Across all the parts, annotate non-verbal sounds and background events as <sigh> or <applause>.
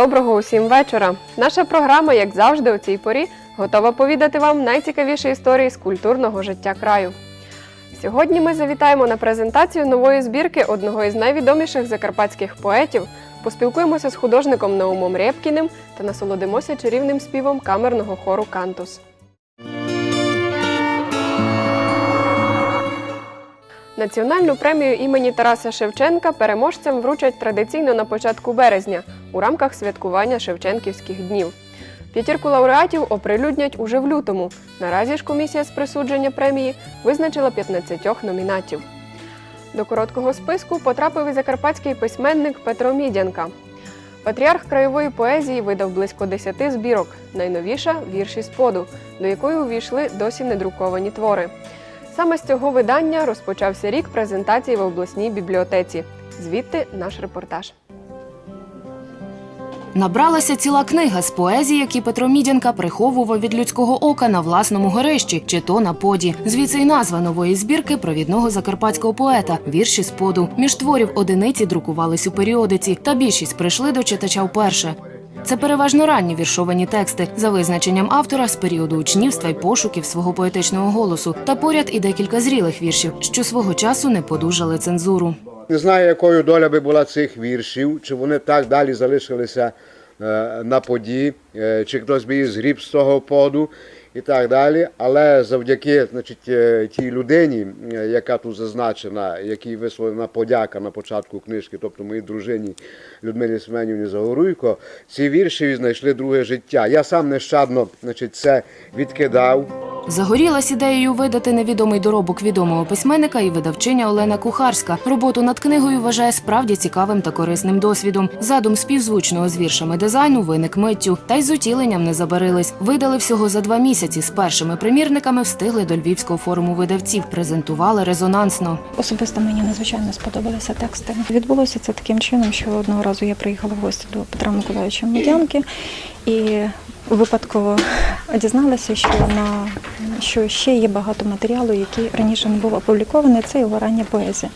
Доброго усім вечора. Наша програма, як завжди, у цій порі готова повідати вам найцікавіші історії з культурного життя краю. Сьогодні ми завітаємо на презентацію нової збірки одного із найвідоміших закарпатських поетів, поспілкуємося з художником Наумом Рєпкіним та насолодимося чарівним співом камерного хору Кантус. Національну премію імені Тараса Шевченка переможцям вручать традиційно на початку березня у рамках святкування Шевченківських днів. П'ятірку лауреатів оприлюднять уже в лютому. Наразі ж комісія з присудження премії визначила 15 номінатів. До короткого списку потрапив і закарпатський письменник Петро Мідянка. Патріарх краєвої поезії видав близько 10 збірок. Найновіша вірші споду, до якої увійшли досі недруковані твори. Саме з цього видання розпочався рік презентації в обласній бібліотеці. Звідти наш репортаж. Набралася ціла книга з поезії, які Петро Мідянка приховував від людського ока на власному горищі, чи то на поді. Звідси й назва нової збірки провідного закарпатського поета вірші з поду. Між творів одиниці друкувались у періодиці, та більшість прийшли до читача вперше. Це переважно ранні віршовані тексти за визначенням автора з періоду учнівства й пошуків свого поетичного голосу. Та поряд і декілька зрілих віршів, що свого часу не подужали цензуру. Не знаю, якою доля би була цих віршів, чи вони так далі залишилися е, на поді, е, чи хтось би їх згріб з того поду і так далі. Але завдяки значить, е, тій людині, е, яка тут зазначена, якій висловлена подяка на початку книжки, тобто моїй дружині Людмилі Семенівні Загоруйко, ці вірші знайшли друге життя. Я сам нещадно значить, це відкидав. Загорілась ідеєю видати невідомий доробок відомого письменника і видавчиня Олена Кухарська. Роботу над книгою вважає справді цікавим та корисним досвідом. Задум співзвучного з віршами дизайну виник миттю, та й з утіленням не забарились. Видали всього за два місяці. З першими примірниками встигли до Львівського форуму видавців. Презентували резонансно. Особисто мені надзвичайно сподобалися тексти. Відбулося це таким чином, що одного разу я приїхала в гості до Петра Миколаївича Медянки і випадково дізналася, що на що ще є багато матеріалу, який раніше не був опублікований. Це його рання поезія.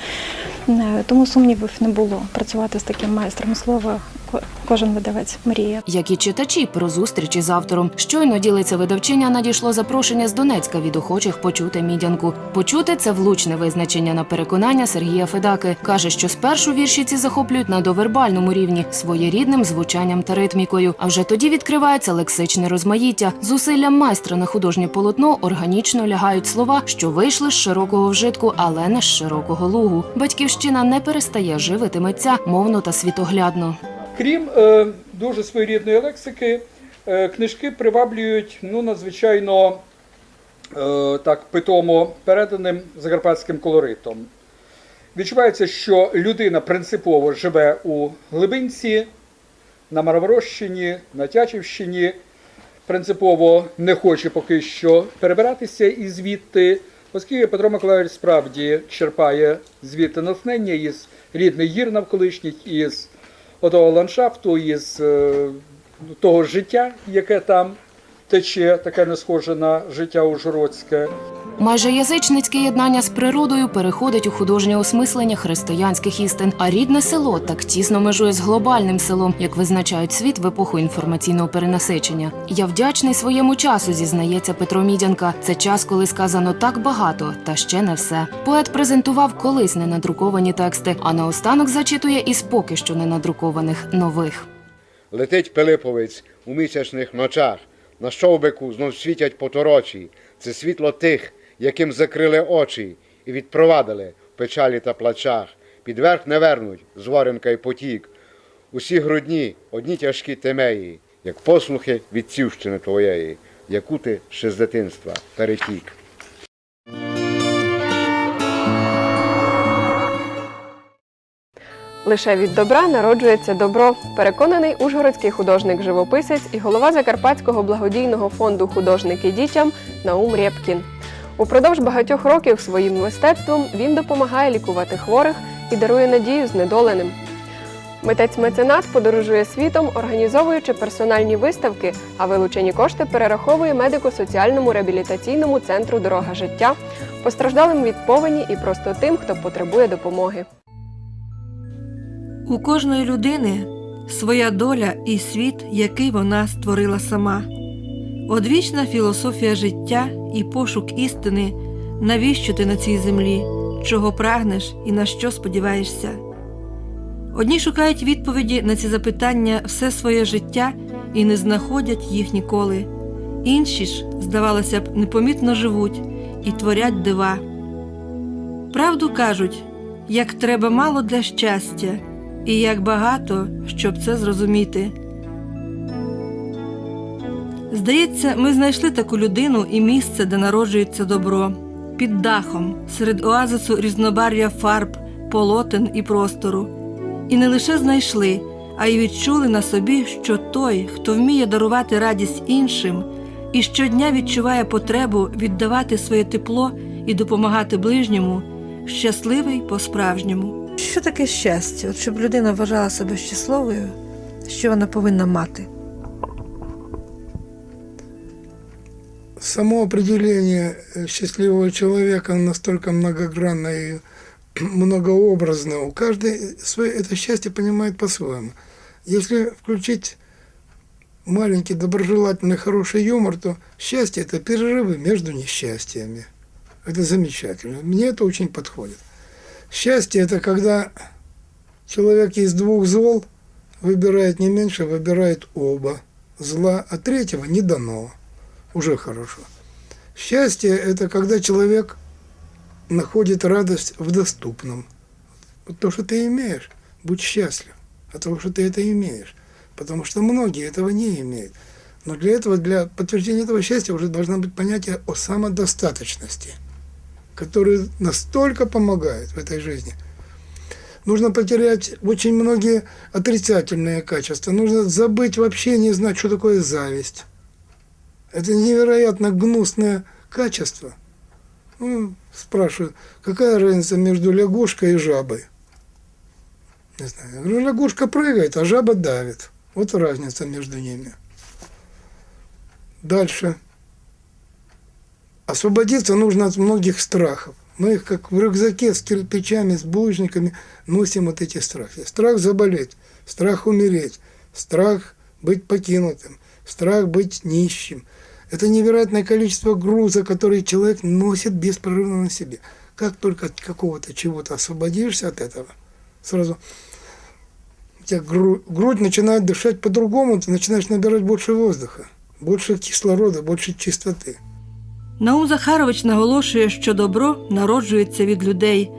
Е, Тому сумнівів не було працювати з таким майстром слова. Ко- Кожен видавець мріє. Як і читачі про зустрічі з автором. Щойно ділиться видавчиня, надійшло запрошення з Донецька від охочих почути мідянку. Почути це влучне визначення на переконання Сергія Федаки. Каже, що спершу вірші ці захоплюють на довербальному рівні своєрідним звучанням та ритмікою. А вже тоді відкривається лексичне розмаїття. Зусиллям майстра на художнє полотно органічно лягають слова, що вийшли з широкого вжитку, але не з широкого лугу. Батьківщина не перестає живити митця мовно та світоглядно. Крім е, дуже своєрідної лексики, е, книжки приваблюють ну, надзвичайно е, так, питомо переданим закарпатським колоритом. Відчувається, що людина принципово живе у глибинці, на Мароворощині, на Тячівщині, принципово не хоче поки що перебиратися і звідти, оскільки Петро Миколаївич справді черпає звідти натхнення із рідних гір навколишніх, із отого ландшафту, із е, того життя, яке там тече, таке не схоже на життя ужгородське. Майже язичницьке єднання з природою переходить у художнє осмислення християнських істин, а рідне село так тісно межує з глобальним селом, як визначають світ в епоху інформаційного перенасичення. Я вдячний своєму часу, зізнається Петро Мідянка. Це час, коли сказано так багато, та ще не все. Поет презентував колись ненадруковані тексти, а наостанок зачитує із поки що ненадрукованих нових. Летить Пилиповець у місячних ночах, на щовбику знов світять поторочі. Це світло тих, яким закрили очі, і відпровадили в печалі та плачах. Під верх не вернуть зворенка й потік. Усі грудні одні тяжкі темеї, як послухи від цівщини твоєї, яку ти ще з дитинства перетік. Лише від добра народжується добро. Переконаний ужгородський художник-живописець і голова Закарпатського благодійного фонду Художники дітям Наум Рєпкін. Упродовж багатьох років своїм мистецтвом він допомагає лікувати хворих і дарує надію знедоленим. Митець-меценат подорожує світом, організовуючи персональні виставки, а вилучені кошти перераховує медико-соціальному реабілітаційному центру Дорога життя, постраждалим від повені і просто тим, хто потребує допомоги. У кожної людини своя доля і світ, який вона створила сама. Одвічна філософія життя і пошук істини, навіщо ти на цій землі, чого прагнеш і на що сподіваєшся. Одні шукають відповіді на ці запитання все своє життя і не знаходять їх ніколи. Інші ж, здавалося б, непомітно живуть і творять дива. Правду кажуть, як треба мало для щастя, і як багато, щоб це зрозуміти. Здається, ми знайшли таку людину і місце, де народжується добро, під дахом, серед оазису різнобарв'я фарб, полотен і простору. І не лише знайшли, а й відчули на собі, що той, хто вміє дарувати радість іншим, і щодня відчуває потребу віддавати своє тепло і допомагати ближньому, щасливий по-справжньому. Що таке щастя? От щоб людина вважала себе щасливою, що вона повинна мати? Само определение э, счастливого человека настолько многогранно и <clears throat> многообразно. У каждой свое это счастье понимает по-своему. Если включить маленький доброжелательный хороший юмор, то счастье это перерывы между несчастьями. Это замечательно. Мне это очень подходит. Счастье это когда человек из двух зол выбирает не меньше, выбирает оба зла, а третьего не дано уже хорошо. Счастье – это когда человек находит радость в доступном. Вот то, что ты имеешь, будь счастлив от того, что ты это имеешь. Потому что многие этого не имеют. Но для этого, для подтверждения этого счастья уже должно быть понятие о самодостаточности, которое настолько помогает в этой жизни. Нужно потерять очень многие отрицательные качества. Нужно забыть вообще не знать, что такое зависть. Это невероятно гнусное качество. Ну, спрашивают, какая разница между лягушкой и жабой? Не знаю. Я говорю, лягушка прыгает, а жаба давит. Вот разница между ними. Дальше. Освободиться нужно от многих страхов. Мы их как в рюкзаке с кирпичами, с булыжниками носим вот эти страхи. Страх заболеть, страх умереть, страх быть покинутым, страх быть нищим. Это невероятное количество груза, который человек носит беспрерывно на себе. Как только от какого-то чего-то освободишься от этого, сразу у тебя гру- грудь начинает дышать по-другому, ты начинаешь набирать больше воздуха, больше кислорода, больше чистоты. Наум Захарович наголошує, що добро народжується від людей.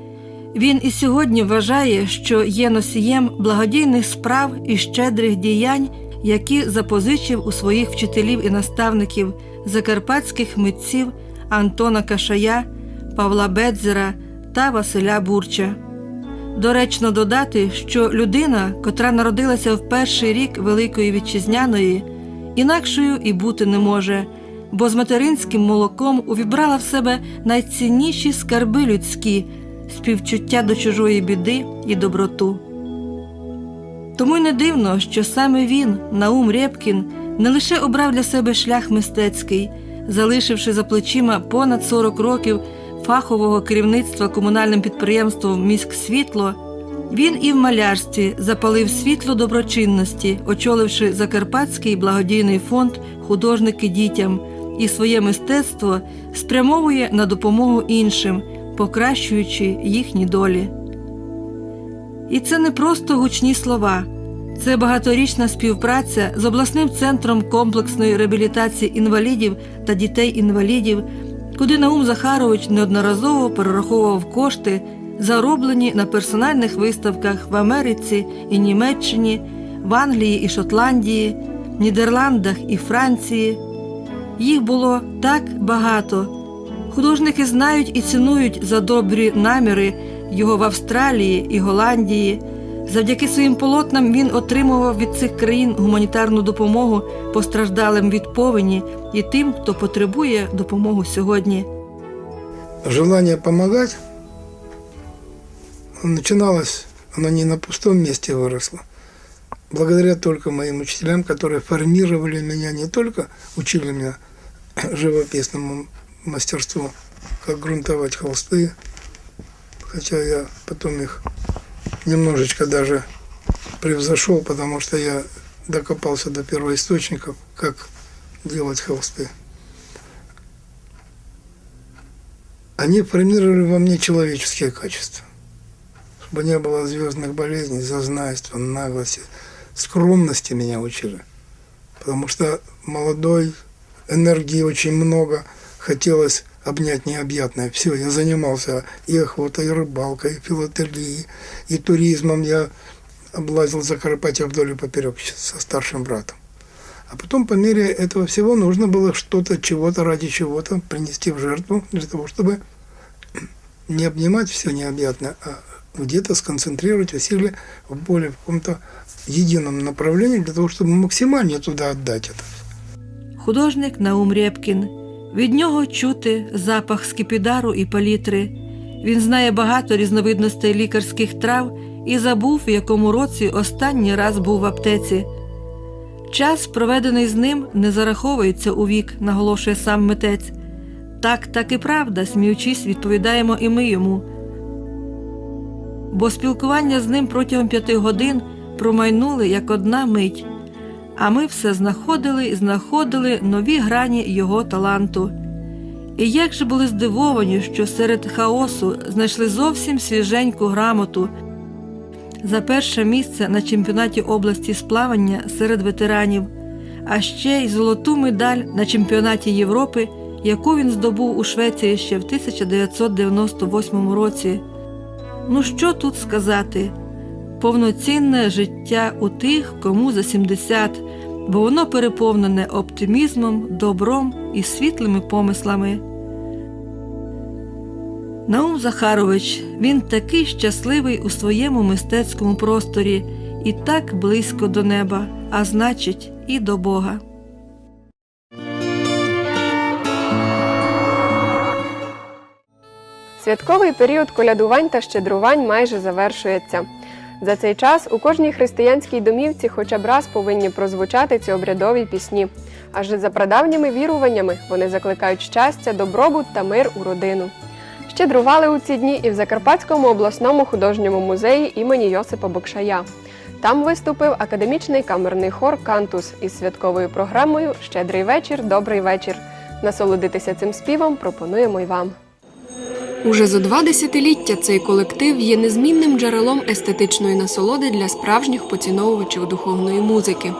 Він і сьогодні вважає, що є носієм благодійних справ і щедрих діянь, які запозичив у своїх вчителів і наставників закарпатських митців Антона Кашая, Павла Бедзера та Василя Бурча. Доречно додати, що людина, котра народилася в перший рік Великої Вітчизняної, інакшою і бути не може, бо з материнським молоком увібрала в себе найцінніші скарби людські, співчуття до чужої біди і доброту. Тому й не дивно, що саме він, Наум Рєпкін, не лише обрав для себе шлях мистецький, залишивши за плечима понад 40 років фахового керівництва комунальним підприємством «Міськсвітло», він і в малярстві запалив світло доброчинності, очоливши Закарпатський благодійний фонд Художники дітям і своє мистецтво спрямовує на допомогу іншим, покращуючи їхні долі. І це не просто гучні слова, це багаторічна співпраця з обласним центром комплексної реабілітації інвалідів та дітей-інвалідів, куди Наум Захарович неодноразово перераховував кошти, зароблені на персональних виставках в Америці і Німеччині, в Англії і Шотландії, Нідерландах і Франції. Їх було так багато. Художники знають і цінують за добрі наміри його в Австралії і Голландії. Завдяки своїм полотнам він отримував від цих країн гуманітарну допомогу постраждалим від повені і тим, хто потребує допомогу сьогодні. Желание помогать начиналось, оно не на пустом месте выросло. Благодаря только моим учителям, которые формировали меня, не только учили меня <coughs> живописному мастерству, как грунтовать холсты, хотя я потом их немножечко даже превзошел, потому что я докопался до первоисточников, как делать холсты. Они формировали во мне человеческие качества. Чтобы не было звездных болезней, зазнайства, наглости, скромности меня учили. Потому что молодой, энергии очень много, хотелось обнять необъятное. Все, я занимался и охотой, и рыбалкой, и филателией, и туризмом. Я облазил Закарпатье вдоль и поперек со старшим братом. А потом по мере этого всего нужно было что-то, чего-то ради чего-то принести в жертву для того, чтобы не обнимать все необъятное, а где-то сконцентрировать усилия в более в каком-то едином направлении для того, чтобы максимально туда отдать это. Художник Наум Рєпкін. Від нього чути запах скипідару і палітри. Він знає багато різновидностей лікарських трав і забув, в якому році останній раз був в аптеці. Час, проведений з ним, не зараховується у вік, наголошує сам митець. Так, так і правда, сміючись, відповідаємо і ми йому. Бо спілкування з ним протягом п'яти годин промайнули як одна мить а ми все знаходили і знаходили нові грані його таланту. І як же були здивовані, що серед хаосу знайшли зовсім свіженьку грамоту за перше місце на чемпіонаті області з плавання серед ветеранів, а ще й золоту медаль на чемпіонаті Європи, яку він здобув у Швеції ще в 1998 році. Ну що тут сказати? Повноцінне життя у тих, кому за 70, бо воно переповнене оптимізмом, добром і світлими помислами. Наум Захарович, він такий щасливий у своєму мистецькому просторі і так близько до неба, а значить, і до Бога. Святковий період колядувань та щедрувань майже завершується. За цей час у кожній християнській домівці хоча б раз повинні прозвучати ці обрядові пісні. Адже за прадавніми віруваннями вони закликають щастя, добробут та мир у родину. Щедрували у ці дні і в Закарпатському обласному художньому музеї імені Йосипа Бокшая. Там виступив академічний камерний хор Кантус із святковою програмою Щедрий вечір, добрий вечір. Насолодитися цим співом пропонуємо й вам. Уже зо два десятиліття цей колектив є незмінним джерелом естетичної насолоди для справжніх поціновувачів духовної музики.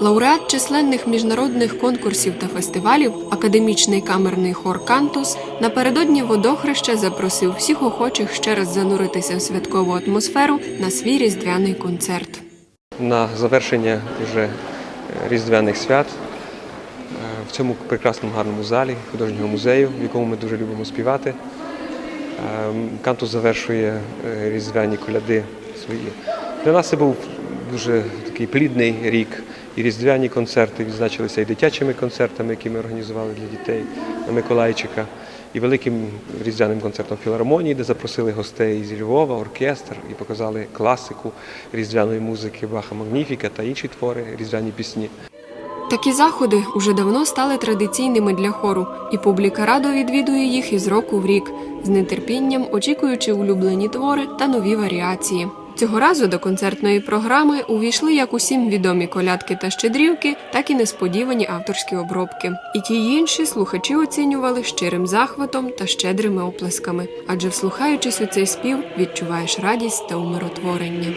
Лауреат численних міжнародних конкурсів та фестивалів, академічний камерний хор Кантус напередодні водохреща запросив всіх охочих ще раз зануритися в святкову атмосферу на свій різдвяний концерт. на завершення вже е, різдвяних свят е, в цьому прекрасному гарному залі художнього музею, в якому ми дуже любимо співати. Е, Кантус завершує е, різдвяні коляди свої. Для нас це був дуже такий плідний рік. І різдвяні концерти відзначилися і дитячими концертами, які ми організували для дітей на Миколайчика, і великим різдвяним концертом філармонії, де запросили гостей зі Львова, оркестр і показали класику різдвяної музики Баха Магніфіка та інші твори, різдвяні пісні. Такі заходи уже давно стали традиційними для хору, і публіка радо відвідує їх із року в рік, з нетерпінням очікуючи улюблені твори та нові варіації. Цього разу до концертної програми увійшли як усім відомі колядки та щедрівки, так і несподівані авторські обробки. І ті й інші слухачі оцінювали щирим захватом та щедрими оплесками, адже вслухаючись у цей спів, відчуваєш радість та умиротворення.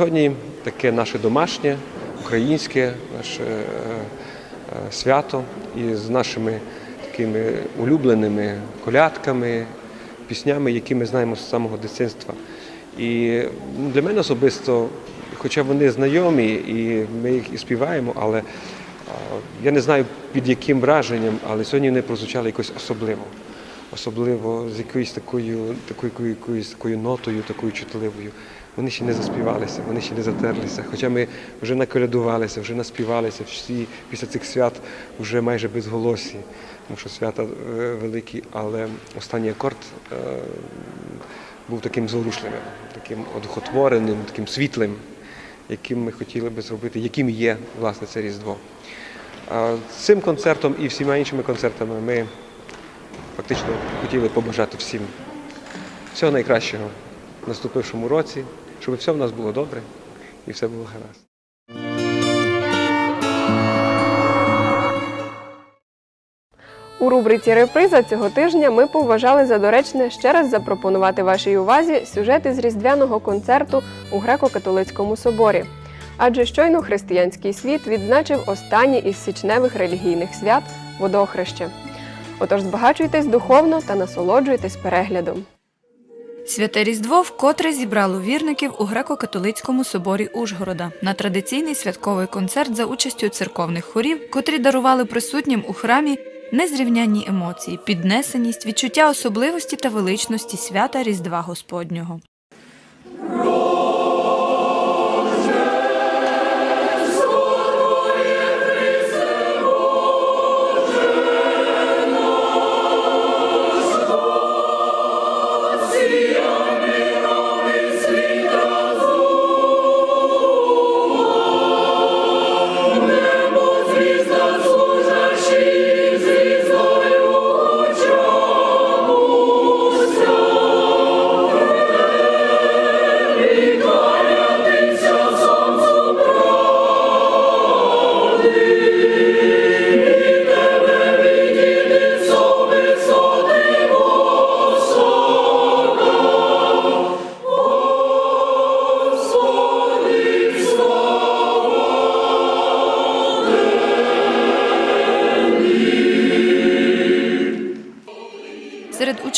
Сьогодні таке наше домашнє, українське наше е, е, свято із нашими такими улюбленими колядками, піснями, які ми знаємо з самого дитинства. І для мене особисто, хоча вони знайомі, і ми їх і співаємо, але е, я не знаю під яким враженням, але сьогодні вони прозвучали якось особливо. Особливо з якоюсь такою, такою, якоюсь такою нотою, такою чутливою. Вони ще не заспівалися, вони ще не затерлися. Хоча ми вже наколядувалися, вже наспівалися, всі після цих свят вже майже безголосі, тому що свята е, великі, але останній акорд е, був таким зворушливим, таким одухотвореним, таким світлим, яким ми хотіли би зробити, яким є власне це Різдво. Цим концертом і всіма іншими концертами ми фактично хотіли побажати всім всього найкращого наступившому році, щоб все в нас було добре і все було гаразд. У рубриці Реприза цього тижня ми поважали за доречне ще раз запропонувати вашій увазі сюжети з різдвяного концерту у греко-католицькому соборі. Адже щойно християнський світ відзначив останнє із січневих релігійних свят водохреще. Отож, збагачуйтесь духовно та насолоджуйтесь переглядом. Святе Різдво вкотре зібрало вірників у греко-католицькому соборі Ужгорода на традиційний святковий концерт за участю церковних хорів, котрі дарували присутнім у храмі незрівнянні емоції, піднесеність, відчуття особливості та величності свята Різдва Господнього.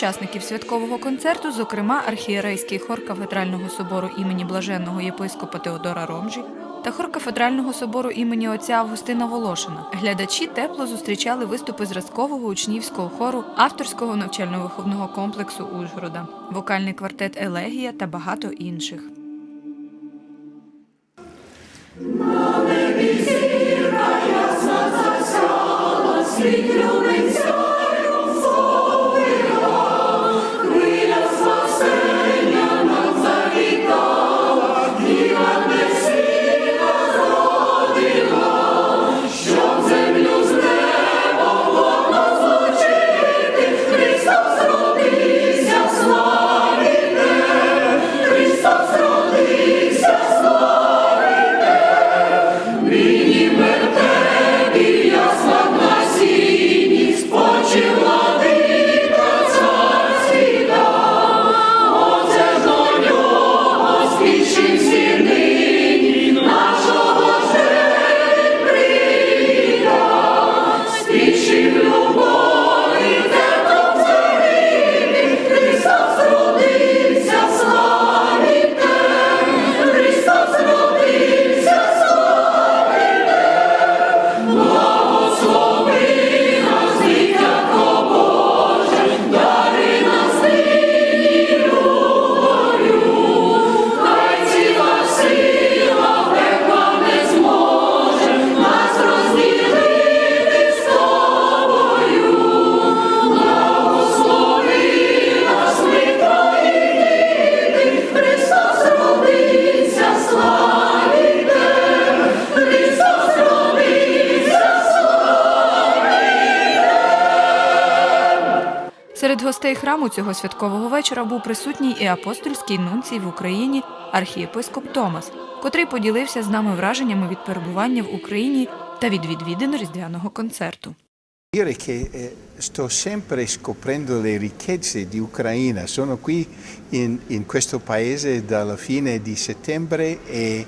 Учасників святкового концерту, зокрема, архієрейський хор кафедрального собору імені блаженного єпископа Теодора Ромжі та хор кафедрального собору імені отця Августина Волошина. Глядачі тепло зустрічали виступи зразкового учнівського хору авторського навчально-виховного комплексу Ужгорода, вокальний квартет Елегія та багато інших. Серед гостей храму цього святкового вечора був присутній і апостольський нунцій в Україні архієпископ Томас, котрий поділився з нами враженнями від перебування в Україні та від відвідин різдвяного концерту. dire che eh, sto sempre scoprendo le ricchezze di Ucraina. Sono qui in, in questo paese dalla fine di settembre e,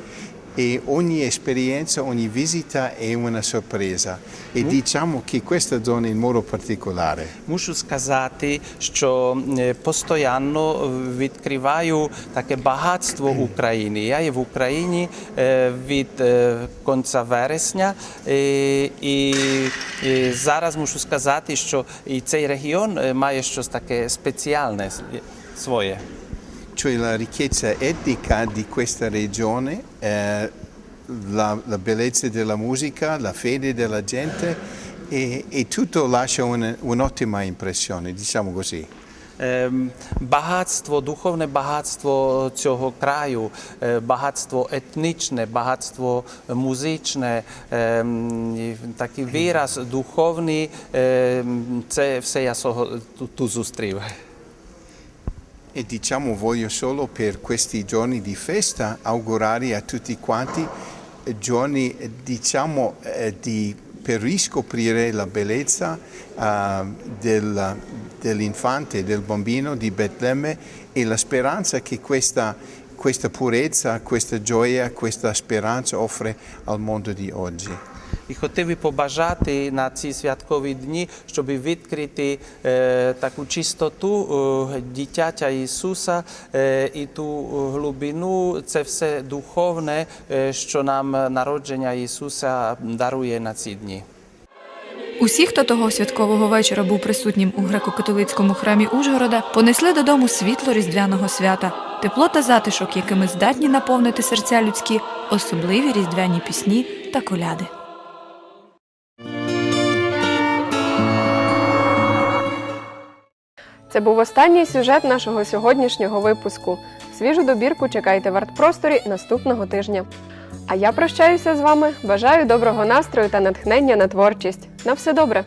e ogni esperienza, ogni visita è una sorpresa e diciamo che questa zona in modo particolare. Мушу сказати, що е, постійно відкриваю таке багатство України. Я є в Україні е, від е, кінця вересня, е, і і зараз мушу сказати, що і цей регіон е, має щось таке спеціальне своє. cioè la ricchezza etnica di questa regione, eh, la, la bellezza della musica, la fede della gente e, e tutto lascia un- un'ottima impressione, diciamo così. Ем, Багатство, духовне багатство цього краю, е, багатство етнічне, багатство музичне, ем, і такий вираз духовний, ем, це все я сого- тут- тут зустрів. E diciamo voglio solo per questi giorni di festa augurare a tutti quanti eh, giorni eh, diciamo eh, di, per riscoprire la bellezza ah, del- dell'infante, del bambino di Betlemme e la speranza che questa, questa purezza, questa gioia, questa speranza offre al mondo di oggi. І хотів би побажати на ці святкові дні, щоб відкрити е, таку чистоту е, дитятя Ісуса е, і ту глибину, це все духовне, що нам народження Ісуса дарує на ці дні. Усі, хто того святкового вечора був присутнім у греко-католицькому храмі Ужгорода, понесли додому світло різдвяного свята, тепло та затишок, якими здатні наповнити серця людські, особливі різдвяні пісні та коляди. Це був останній сюжет нашого сьогоднішнього випуску. Свіжу добірку чекайте в артпросторі наступного тижня. А я прощаюся з вами. Бажаю доброго настрою та натхнення на творчість. На все добре!